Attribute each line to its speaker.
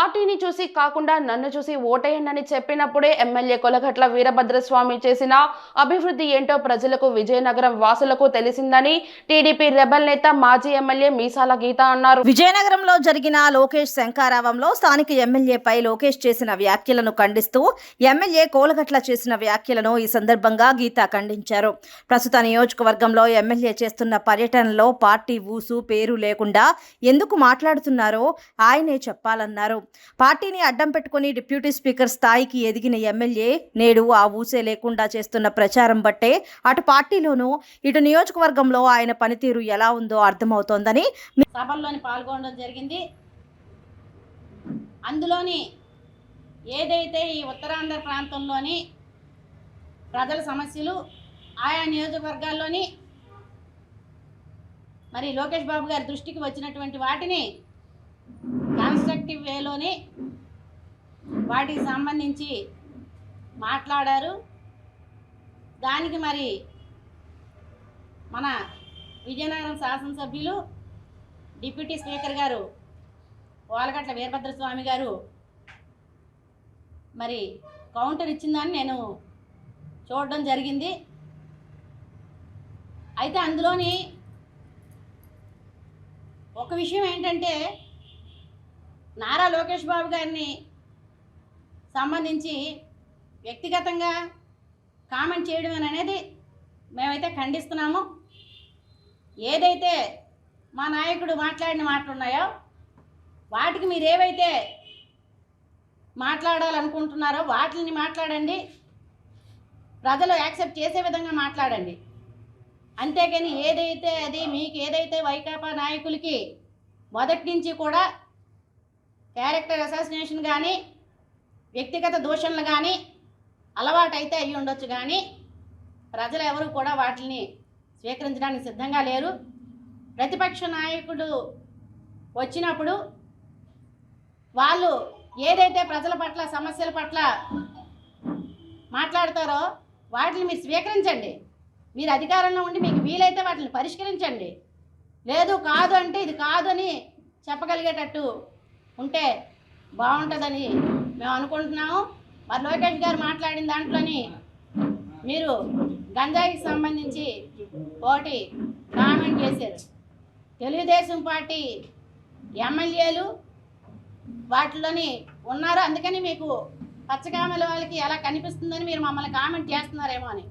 Speaker 1: పార్టీని చూసి కాకుండా నన్ను చూసి ఓటేయండి చెప్పినప్పుడే ఎమ్మెల్యే కొలగట్ల వీరభద్రస్వామి చేసిన అభివృద్ధి ఏంటో ప్రజలకు విజయనగరం వాసులకు తెలిసిందని టీడీపీ రెబల్ నేత మాజీ ఎమ్మెల్యే మీసాల గీత అన్నారు.
Speaker 2: విజయనగరంలో జరిగిన లోకేష్ శంకారావంలో స్థానిక ఎమ్మెల్యేపై లోకేష్ చేసిన వ్యాఖ్యలను ఖండిస్తూ ఎమ్మెల్యే కోలగట్ల చేసిన వ్యాఖ్యలను ఈ సందర్భంగా గీత ఖండించారు. ప్రస్తుత నియోజకవర్గంలో ఎమ్మెల్యే చేస్తున్న పర్యటనలో పార్టీ ఊసు పేరు లేకుండా ఎందుకు మాట్లాడుతున్నారో ఆయనే చెప్పాలన్నారు. పార్టీని అడ్డం పెట్టుకుని డిప్యూటీ స్పీకర్ స్థాయికి ఎదిగిన ఎమ్మెల్యే నేడు ఆ ఊసే లేకుండా చేస్తున్న ప్రచారం బట్టే అటు పార్టీలోనూ ఇటు నియోజకవర్గంలో ఆయన పనితీరు ఎలా ఉందో అర్థమవుతోందని
Speaker 3: సభల్లోని పాల్గొనడం జరిగింది. అందులోని ఏదైతే ఈ ఉత్తరాంధ్ర ప్రాంతంలోని ప్రజల సమస్యలు ఆయా నియోజకవర్గాల్లోని మరి లోకేష్ బాబు గారి దృష్టికి వచ్చినటువంటి వాటిని కన్స్ట్రక్టివ్ వాటికి సంబంధించి మాట్లాడారు. దానికి మరి మన విజయనగరం శాసనసభ్యులు డిప్యూటీ స్పీకర్ గారు ఓలగట్ల వీరభద్రస్వామి గారు మరి కౌంటర్ ఇచ్చిందని నేను చూడడం జరిగింది. అయితే అందులోని ఒక విషయం ఏంటంటే నారా లోకేష్ బాబు గారిని సంబంధించి వ్యక్తిగతంగా కామెంట్ చేయడం అనేది మేమైతే ఖండిస్తున్నాము. ఏదైతే మా నాయకుడు మాట్లాడిన మాటలు ఉన్నాయో వాటికి మీరు ఏవైతే మాట్లాడాలనుకుంటున్నారో వాటిని మాట్లాడండి. ప్రజలు యాక్సెప్ట్ చేసే విధంగా మాట్లాడండి. అంతేకాని ఏదైతే అది మీకు ఏదైతే వైకాపా నాయకులకి మొదటి నుంచి కూడా క్యారెక్టర్ అసాసినేషన్ కానీ వ్యక్తిగత దూషణలు కానీ అలవాటైతే అయ్యి ఉండొచ్చు కానీ ప్రజలు ఎవరు కూడా వాటిని స్వీకరించడానికి సిద్ధంగా లేరు. ప్రతిపక్ష నాయకుడు వచ్చినప్పుడు వాళ్ళు ఏదైతే ప్రజల పట్ల సమస్యల పట్ల మాట్లాడతారో వాటిని మీరు స్వీకరించండి. మీరు అధికారంలో ఉండి మీకు వీలైతే వాటిని పరిష్కరించండి. లేదు కాదు అంటే ఇది కాదు అని చెప్పగలిగేటట్టు ఉంటే బాగుంటుందని మేము అనుకుంటున్నాము. మరి లోకేష్ గారు మాట్లాడిన దాంట్లోని మీరు గంజాయికి సంబంధించి ఒకటి కామెంట్ చేశారు. తెలుగుదేశం పార్టీ ఎమ్మెల్యేలు వాటిలోని ఉన్నారు. అందుకని మీకు పచ్చకామెల వాళ్ళకి ఎలా కనిపిస్తుందని మీరు మమ్మల్ని కామెంట్ చేస్తున్నారేమో అని.